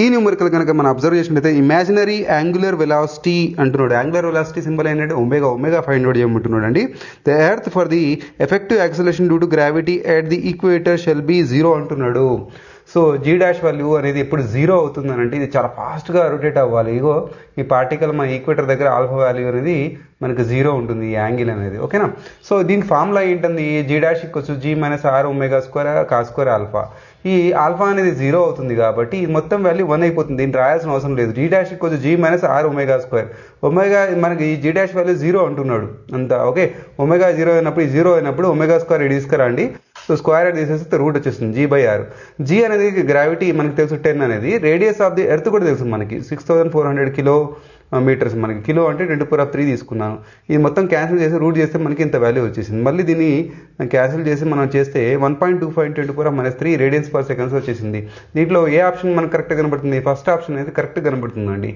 ఈ న్యూమరికల్ కనుక మనం అబ్జర్వ్ చేసినట్లయితే ఇమాజినరీ యాంగులర్ వెలాసిటీ అంటున్నాడు. యాంగులర్ వెలాసిటీ సింబల్ ఏంటంటే ఒమేగా ఒమేగా ఫైండ్ అవుట్ చేయమంటున్నాడు అండి the earth for the effective acceleration due to gravity at the equator shall be zero అంటున్నాడు. సో జీ డాష్ వాల్యూ అనేది ఎప్పుడు జీరో అవుతుంది అంటే ఇది చాలా ఫాస్ట్గా రొటేట్ అవ్వాలి. ఇగో ఈ పార్టికల్ మన ఈక్వేటర్ దగ్గర ఆల్ఫా వాల్యూ అనేది మనకి జీరో ఉంటుంది ఈ యాంగిల్ అనేది. ఓకేనా సో దీని formula ఏంటంది? G dash equals G minus R omega square cos square alpha ఈ ఆల్ఫా అనేది జీరో అవుతుంది కాబట్టి ఈ మొత్తం వాల్యూ వన్ అయిపోతుంది. దీన్ని రాయాల్సిన అవసరం లేదు. జీ డాష్ కొంచెం G minus R omega square omega మనకి ఈ జీ డాష్ వాల్యూ జీరో అంటున్నాడు. అంతా ఓకే ఒమేగా జీరో అయినప్పుడు ఈ జీరో అయినప్పుడు ఒమేగా స్క్వేర్ తీసుకురండి సో స్క్వేర్ తీసేస్తే రూట్ వచ్చేస్తుంది. జీ బై ఆర్ జీ అనేది గ్రావిటీ మనకి తెలుసు టెన్ అనేది. రేడియస్ ఆఫ్ ది ఎర్త్ కూడా తెలుసు మనకి. Six thousand four hundred kilo metres మనకి. కిలో అంటే ట్వంటీ ఫోర్ ఆఫ్ త్రీ తీసుకున్నాను. ఇది మొత్తం క్యాన్సిల్ చేసి రూట్ చేస్తే మనకి ఇంత వాల్యూ వచ్చేసింది. మళ్ళీ దీన్ని uh, క్యాన్సిల్ చేసి మనం చేస్తే one point two five twenty four minus three radians per seconds వచ్చేసింది. దీంట్లో ఏ ఆప్షన్ మనకు కరెక్ట్ కనబడుతుంది? ఫస్ట్ ఆప్షన్ అయితే కరెక్ట్ కనబడుతుందండి.